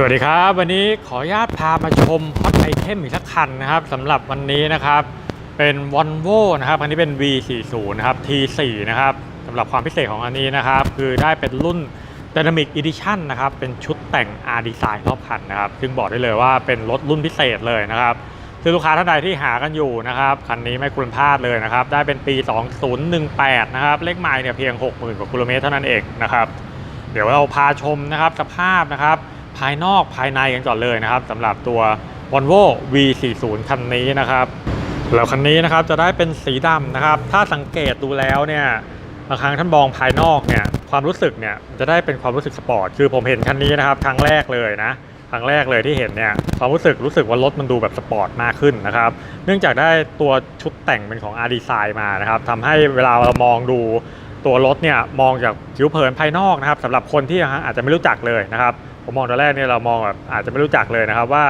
สวัสดีครับ วันนี้ขออนุญาตพามาชมฮอตไอเทมอีกสักคันนะครับสำหรับวันนี้นะครับ เป็น Volvo นะครับอันนี้เป็น V40 นะครับ T4 นะครับสำหรับความพิเศษของอันนี้นะครับ คือได้เป็นรุ่น Dynamic Edition นะครับ เป็นชุดแต่ง R Design รอบคันนะครับ ซึ่งบอกได้เลยว่าเป็นรถรุ่นพิเศษเลยนะครับคือลูกค้าท่านใดที่หากันอยู่นะครับคันนี้ไม่ควรพลาดเลยนะครับ ได้เป็นปี 2018 นะครับเลขไมล์เนี่ยเพียง 60,000 กว่ากิโลเมตรเท่านั้นเองนะครับ เดี๋ยวเราพาชมนะครับสภาพนะครับ ภายนอกภายในกันก่อนเลยนะครับสำหรับตัว Volvo V40 คันนี้นะครับแล้วคันนี้นะครับจะได้เป็นสีดำนะครับ ถ้าสังเกตดูแล้วเนี่ยบางครั้งท่านมองภายนอกเนี่ยความรู้สึกเนี่ยจะได้เป็นความรู้สึกสปอร์ตคือผมเห็นคันนี้นะครับครั้งแรกเลยนะครั้งแรกเลยที่เห็นเนี่ยความรู้สึกรู้สึกว่ารถมันดูแบบสปอร์ตมากขึ้นนะครับเนื่องจากได้ตัวชุดแต่งเป็นของ R Design มานะครับทำให้เวลาเรามองดูตัวรถเนี่ยมองจากผิวเผินภายนอกนะครับสำหรับคนที่อาจจะไม่รู้จักเลยนะครับ ผมมองตอนแรกเนี่ยเรามองแบบอาจจะไม่รู้จักเลยนะครับว่า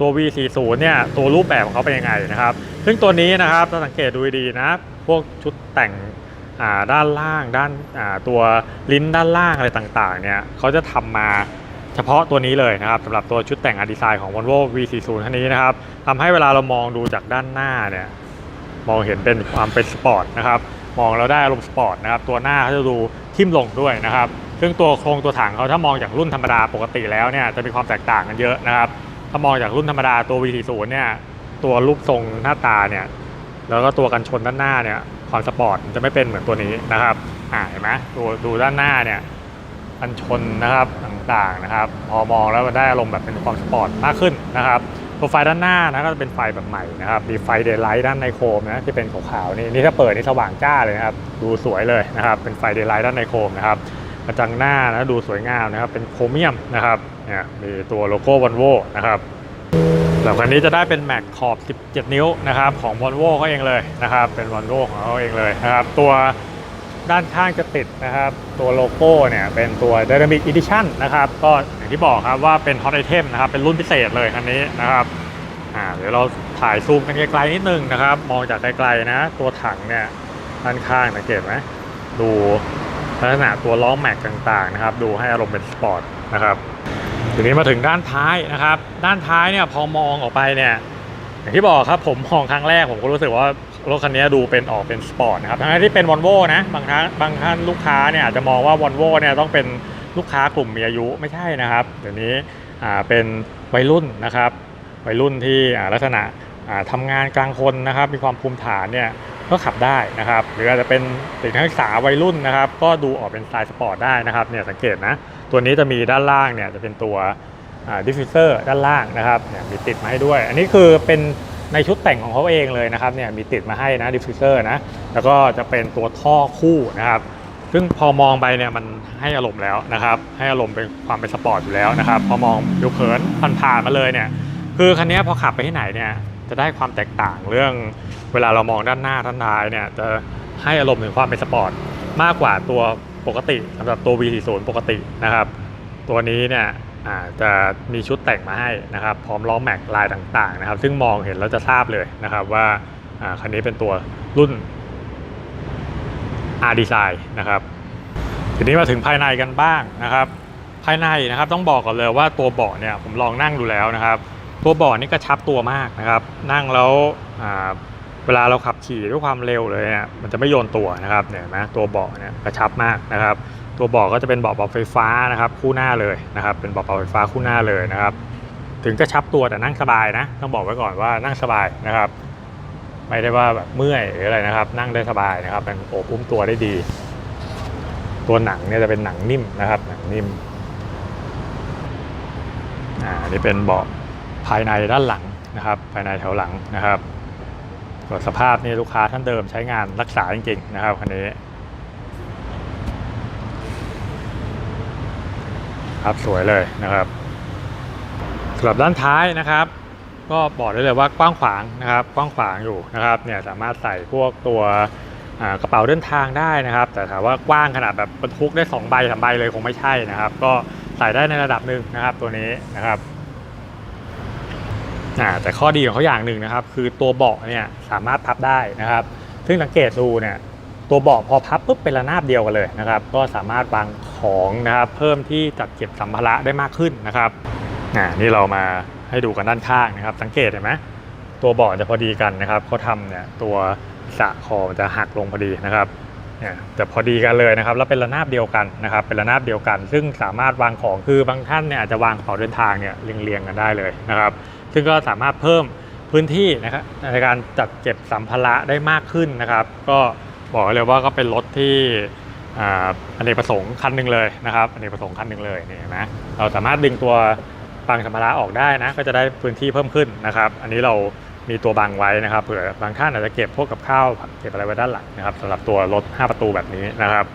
ตัว V40 เนี่ยตัวรูปแบบของเขาเป็นยังไงนะครับ ซึ่งตัวนี้นะครับถ้าสังเกตดูดีนะ พวกชุดแต่งด้านล่างด้านตัวลิ้นด้านล่างอะไรต่างๆเนี่ยเขาจะทำมาเฉพาะตัวนี้เลยนะครับสำหรับตัวชุดแต่งอดีไซน์ของ Volvo V40 คันนี้นะครับทำให้เวลาเรามองดูจากด้านหน้าเนี่ยมองเห็นเป็นความเป็นสปอร์ตนะครับมองแล้วได้อารมณ์สปอร์ตนะครับตัวหน้าเขาจะดูทิ่มลงด้วยนะครับ ซึ่งตัวโครงตัวถังเขาถ้ามองจากรุ่นธรรมดาปกติแล้วเนี่ยจะมีความแตกต่างกันเยอะนะครับ ถ้ามองจากรุ่นธรรมดาตัว V40 เนี่ยตัวรูปทรงหน้าตาเนี่ยแล้วก็ตัวกันชนด้านหน้าเนี่ยความสปอร์ตจะไม่เป็นเหมือนตัวนี้นะครับอ่าเห็นไหมดูดูด้านหน้าเนี่ยกันชนนะครับต่างๆนะครับ พอมองแล้วมันได้อารมณ์แบบเป็นความสปอร์ตมากขึ้นนะครับตัวไฟด้านหน้านะก็จะเป็นไฟแบบใหม่นะครับมีไฟเดย์ไลท์ด้านในโคมนะที่เป็นขาวๆนี่นี่ถ้าเปิดนี่สว่างจ้าเลยนะครับดูสวยเลยนะครับเป็นไฟเดย์ไลท์ด้านในโคมนะครับ กระจังหน้านะดูสวยงามนะครับ เป็นโครเมียมนะครับเนี่ยมีตัวโลโก้วอลโวนะครับแล้วคันนี้จะได้เป็นแม็กขอบ 17 นิ้วนะครับ ของวอลโวเขาเองเลยนะครับ เป็นวอลโวของเขาเองเลยนะครับ ตัวด้านข้างจะติดนะครับ ตัวโลโก้เนี่ยเป็นตัว Dynamic Edition นะครับ ก็อย่างที่บอกครับว่าเป็น Hot Item นะครับ เป็นรุ่นพิเศษเลยคันนี้นะครับอ่าเดี๋ยวเราถ่ายซูมกันไกลๆนิดนึงนะครับ มองจากไกลๆนะ ตัวถังเนี่ยด้านข้างสังเกตไหมดู ลักษณะตัวล้อแม็กต่างๆนะครับ ดูให้อารมณ์เป็นสปอร์ตนะครับทีนี้มาถึงด้านท้ายนะครับ ด้านท้ายเนี่ยพอมองออกไปเนี่ยอย่างที่บอกครับผมมองครั้งแรกผมก็รู้สึกว่ารถคันนี้ดูเป็นออกเป็นสปอร์ตนะครับทั้งที่เป็นวอลโวนะบางครั้งบางท่านลูกค้าเนี่ยอาจจะมองว่าวอลโวเนี่ยต้องเป็นลูกค้ากลุ่มมีอายุไม่ใช่นะครับเดี๋ยวนี้เป็นวัยรุ่นนะครับวัยรุ่นที่ลักษณะอ่าทำงานกลางคนนะครับ มีความภูมิฐานเนี่ย ก็ขับได้นะครับหรืออาจจะเป็นเด็กนักศึกษาวัยรุ่นนะครับ ก็ดูออกเป็นสไตล์สปอร์ตได้นะครับเนี่ยสังเกตนะตัวนี้จะมีด้านล่างเนี่ยจะเป็นตัวดิฟฟิวเซอร์ด้านล่างนะครับเนี่ยมีติดมาให้ด้วย อันนี้คือเป็นในชุดแต่งของเขาเองเลยนะครับเนี่ยมีติดมาให้นะดิฟฟิวเซอร์นะแล้วก็จะเป็นตัวท่อคู่นะครับ ซึ่งพอมองไปเนี่ยมันให้อารมณ์แล้วนะครับ ให้อารมณ์เป็นความเป็นสปอร์ตอยู่แล้วนะครับ พอมองดูเผินผ่านๆมาเลยเนี่ยคือคันนี้พอขับไปที่ไหนเนี่ย จะได้ความแตกต่างเรื่องเวลาเรามองด้านหน้าด้านท้ายเนี่ยจะให้อารมณ์ถึงความเป็นสปอร์ตมากกว่าตัวปกติสำหรับตัว V40 ปกตินะครับ ตัวนี้เนี่ยจะมีชุดแต่งมาให้นะครับ พร้อมล้อแม็กลายต่างๆนะครับ ซึ่งมองเห็นแล้วจะทราบเลยนะครับว่าอ่าคันนี้เป็นตัวรุ่น R Design นะครับ ทีนี้มาถึงภายในกันบ้างนะครับ ภายในนะครับต้องบอกก่อนเลยว่าตัวเบาะเนี่ยผมลองนั่งดูแล้วนะครับ ตัวเบาะนี่กระชับตัวมากนะครับ นั่งแล้วเวลาเราขับขี่ด้วยความเร็วเลยเนี่ยมันจะไม่โยนตัวนะครับเนี่ยนะตัวเบาะเนี่ยกระชับมากนะครับ ตัวเบาะก็จะเป็นเบาะปรับไฟฟ้านะครับ คู่หน้าเลยนะครับ เป็นเบาะปรับไฟฟ้าคู่หน้าเลยนะครับ ถึงกระชับตัวแต่นั่งสบายนะ ต้องบอกไว้ก่อนว่านั่งสบายนะครับ ไม่ได้ว่าแบบเมื่อยหรืออะไรนะครับ นั่งได้สบายนะครับเป็นโอบอุ้มตัวได้ดี ตัวหนังเนี่ยจะเป็นหนังนิ่มนะครับ หนังนิ่มอ่านี่เป็นเบาะ ภายในด้านหลังนะครับ ภายในแถวหลังนะครับส่วนสภาพนี่ลูกค้าท่านเดิมใช้งานรักษาจริงๆนะครับคันนี้ครับสวยเลยนะครับสำหรับด้านท้ายนะครับ ก็บอกได้เลยว่ากว้างขวางนะครับกว้างขวางอยู่นะครับเนี่ยสามารถใส่พวกตัวกระเป๋าเดินทางได้นะครับ แต่ถามว่ากว้างขนาดแบบบรรทุกได้2ใบสามใบเลยคงไม่ใช่นะครับ ก็ใส่ได้ในระดับหนึ่งนะครับตัวนี้นะครับ อ่าแต่ข้อดีของเขาอย่างหนึ่งนะครับ คือตัวเบาะเนี่ยสามารถพับได้นะครับ ซึ่งสังเกตดูเนี่ยตัวเบาะพอพับปุ๊บเป็นระนาบเดียวกันเลยนะครับ ก็สามารถวางของนะครับเพิ่มที่จัดเก็บสัมภาระได้มากขึ้นนะครับอ่านี่เรามาให้ดูกันด้านข้างนะครับ สังเกตเห็นไหมตัวเบาะจะพอดีกันนะครับเขาทำเนี่ยตัวสะคอมันจะหักลงพอดีนะครับเนี่ยจะพอดีกันเลยนะครับแล้วเป็นระนาบเดียวกันนะครับ เป็นระนาบเดียวกัน ซึ่งสามารถวางของคือบางท่านเนี่ยอาจจะวางกระเป๋าเดินทางเนี่ยเรียงๆกันได้เลยนะครับ ซึ่งก็สามารถเพิ่มพื้นที่นะครับในการจัดเก็บสัมภาระได้มากขึ้นนะครับ ก็บอกเลยว่าก็เป็นรถที่อเนกประสงค์คันหนึ่งเลยนะครับอเนกประสงค์คันหนึ่งเลยนี่นไหมเราสามารถดึงตัวบังสัมภาระออกได้นะ ก็จะได้พื้นที่เพิ่มขึ้นนะครับ อันนี้เรามีตัวบังไว้นะครับเผื่อบางท่านอาจจะเก็บพวกกับข้าวเก็บอะไรไว้ด้านหลังนะครับสำหรับตัวรถ 5 ประตูแบบนี้นะครับ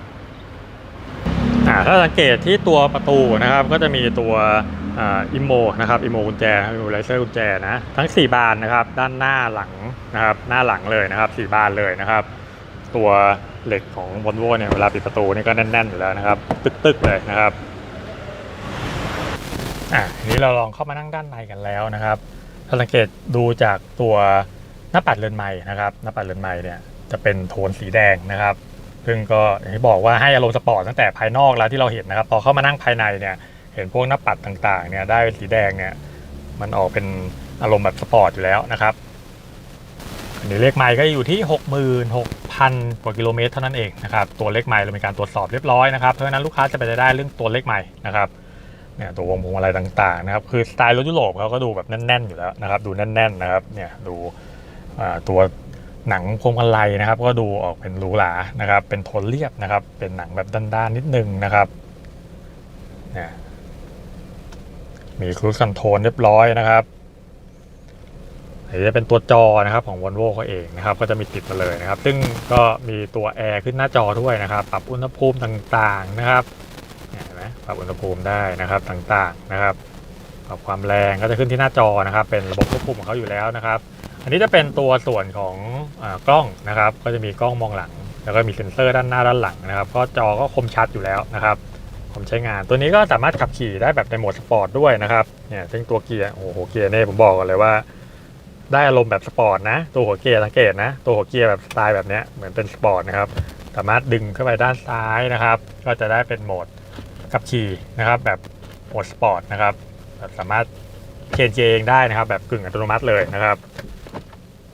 ถ้าสังเกตที่ตัวประตูนะครับก็จะมีตัวอิโมนะครับอิโมกุญแจอิโมไลเซอร์กุญแจนะทั้ง 4 บานนะครับด้านหน้าหลังนะครับหน้าหลังเลยนะครับ 4 บานเลยนะครับ ตัวเหล็กของ v o l v o เนี่ยเวลาปิดประตูนี่ก็แน่นๆอยู่แล้วนะครับตึกๆเลยนะครับอะทีนี้เราลองเข้ามานั่งด้านในกันแล้วนะครับถ้าสังเกตดูจากตัวหน้าปัดเรือนไม้นะครับหน้าปัดเรือนไม้เนี่ยจะเป็นโทนสีแดงนะครับ ซึ่งก็อย่างที่บอกว่าให้อารมณ์สปอร์ตตั้งแต่ภายนอกแล้วที่เราเห็นนะครับ พอเข้ามานั่งภายในเนี่ย เห็นพวกหน้าปัดต่างๆ เนี่ย ได้สีแดงเนี่ย มันออกเป็นอารมณ์แบบสปอร์ตอยู่แล้วนะครับอันนี้เลขไมล์ก็อยู่ที่ 66,000กว่ากิโลเมตรเท่านั้นเองนะครับ ตัวเลขไมล์เรามีการตรวจสอบเรียบร้อยนะครับ เพราะฉะนั้นลูกค้าจะไปได้เรื่องตัวเลขไมล์นะครับเนี่ยตัววงพวงอะไรต่างๆนะครับ คือสไตล์รถยุโรปเขาก็ดูแบบแน่นๆอยู่แล้วนะครับ ดูแน่นๆนะครับ เนี่ยดูตัว หนังพวงมาลัยนะครับ ก็ดูออกเป็นหรูหรานะครับ เป็นโทนเรียบนะครับ เป็นหนังแบบด้านๆนิดนึงนะครับเนี่ยมีครู i คอนโทรลเรียบร้อยนะครับอันนี้จะเป็นตัวจอนะครับของ Volvo เขาเองนะครับ ก็จะมีติดมาเลยนะครับ ซึ่งก็มีตัวแอร์ขึ้นหน้าจอด้วยนะครับ ปรับอุณหภูมิต่างๆนะครับเนี่ยเห็นไหมปรับอุณหภูมิได้นะครับต่างๆนะครับปรับความแรงก็จะขึ้นที่หน้าจอนะครับ เป็นระบบควบคุมของเขาอยู่แล้วนะครับ อันนี้จะเป็นตัวส่วนของอกล้องนะครับ ก็จะมีกล้องมองหลัง แล้วก็มีเซ็นเซอร์ด้านหน้าด้านหลังนะครับ ก็จอก็คมชัดอยู่แล้วนะครับผมใช้งาน ตัวนี้ก็สามารถขับขี่ได้แบบในโหมดสปอร์ตด้วยนะครับ เนี่ยซึ่งตัวเกียร์โอ้โหเกียร์เนี่ยผมบอกก่อนเลยว่า ได้อารมณ์แบบสปอร์ตนะ ตัวหัวเกียร์สังเกตนะ ตัวหัวเกียร์แบบสไตล์แบบเนี้ยเหมือนเป็นสปอร์ตนะครับ สามารถดึงเข้าไปด้านซ้ายนะครับ ก็จะได้เป็นโหมดขับขี่นะครับ แบบโหมดสปอร์ตนะครับแบบสามารถเชนเจเองได้นะครับ แบบกึ่งอัตโนมัติเลยนะครับ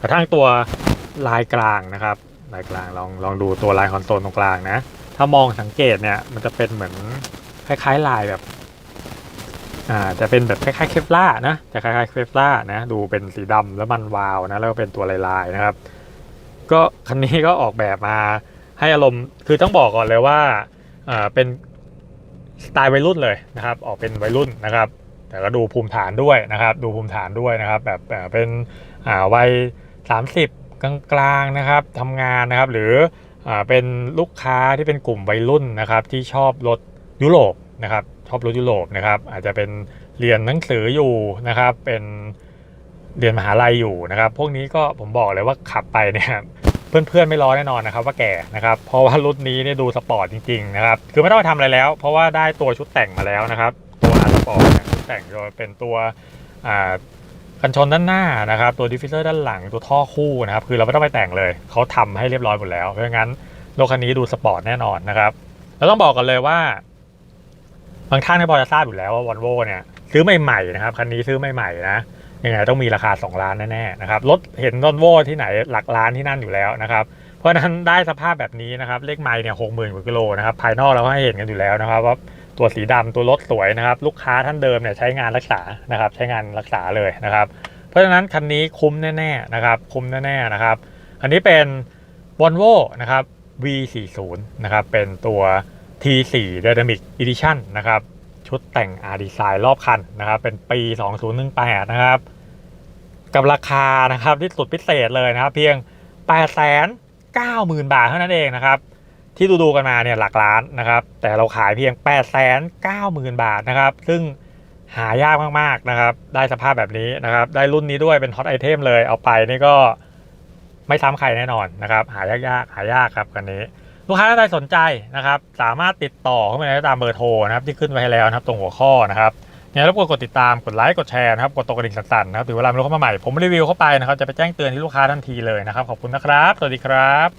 กระทั่งตัวลายกลางนะครับ ลายกลางลองลองดูตัวลายคอนโซลตรงกลางนะ ถ้ามองสังเกตเนี่ยมันจะเป็นเหมือนคล้ายๆลายแบบอ่าจะเป็นแบบคล้ายๆเคฟล่านะจะคล้ายๆเคฟล่านะดูเป็นสีดำแล้วมันวาวนะแล้วก็เป็นตัวลายๆนะครับ ก็คันนี้ก็ออกแบบมาให้อารมณ์คือต้องบอกก่อนเลยว่าอ่าเป็นสไตล์วัยรุ่นเลยนะครับ ออกเป็นวัยรุ่นนะครับ แต่ก็ดูภูมิฐานด้วยนะครับ ดูภูมิฐานด้วยนะครับ แบบเอ่อเป็นอ่าวัย 30 กลางๆนะครับทำงานนะครับ หรืออเป็นลูกค้าที่เป็นกลุ่มวัยรุ่นนะครับ ที่ชอบรถยุโรปนะครับชอบรถยุโรปนะครับ อาจจะเป็นเรียนหนังสืออยู่นะครับ เป็นเรียนมหาลัยอยู่นะครับ พวกนี้ก็ผมบอกเลยว่าขับไปเนี่ยเพื่อนๆไม่รอแน่นอนนะครับ ว่าแก่นะครับ เพราะว่ารุ่นนี้เนี่ยดูสปอร์ตจริงๆนะครับ คือไม่ต้องไปทำอะไรแล้ว เพราะว่าได้ตัวชุดแต่งมาแล้วนะครับ ตัวอาร์สปอร์ตชุดแต่งโดยเป็นตัว กันชนด้านหน้านะครับ ตัวดิฟฟิวเซอร์ด้านหลังตัวท่อคู่นะครับ คือเราไม่ต้องไปแต่งเลย เขาทำให้เรียบร้อยหมดแล้ว เพราะงั้นรถคันนี้ดูสปอร์ตแน่นอนนะครับแล้วต้องบอกกันเลยว่า บางท่านก็พอจะทราบอยู่แล้วว่าวอลโวเนี่ยซื้อใหม่ๆนะครับคันนี้ซื้อใหม่ๆนะยังไงต้องมีราคา 2 ล้านแน่ๆนะครับรถเห็นรถโวที่ไหนหลักล้านที่นั่นอยู่แล้วนะครับเพราะฉะนั้นได้สภาพแบบนี้นะครับเลขไมล์เนี่ยหกหมื่นกว่ากิโลนะครับภายนอกเราก็ให้เห็นกันอยู่แล้วนะครับว่า ตัวสีดำตัวรถสวยนะครับ ลูกค้าท่านเดิมเนี่ยใช้งานรักษานะครับ ใช้งานรักษาเลยนะครับ เพราะฉะนั้นคันนี้คุ้มแน่ๆนะครับ คุ้มแน่ๆนะครับ อันนี้เป็น Volvo นะครับ V40 นะครับเป็นตัว T4 Dynamic Edition นะครับชุดแต่ง R Design รอบคันนะครับ เป็นปี 2018 นะครับ กับราคานะครับที่สุดพิเศษเลยนะครับ เพียง 8 9 0 0 0 0 บาทเท่านั้นเองนะครับ ที่ดูดูกันมาเนี่ยหลักล้านนะครับ แต่เราขายเพียง 8 9 0 0 0 0 บาทนะครับ ซึ่งหายากมากๆนะครับ ได้สภาพแบบนี้นะครับ ได้รุ่นนี้ด้วยเป็นฮอตไอเทมเลย เอาไปนี่ก็ไม่ซ้ำใครแน่นอนนะครับ หายากๆหายากครับคันนี้ ลูกค้าท่านใดสนใจนะครับ สามารถติดต่อเข้ามาได้ตามเบอร์โทรนะครับที่ขึ้นไว้ให้แล้วนะครับ ตรงหัวข้อนะครับเนี่ยรบกวนกดติดตามกดไลค์กดแชร์นะครับกดตรงกระดิ่งสั่นๆนะครับถึงเวลามีรถเข้ามาใหม่ผมรีวิวเข้าไปนะครับจะไปแจ้งเตือนที่ลูกค้าทันทีเลยนะครับขอบคุณนะครับ สวัสดีครับ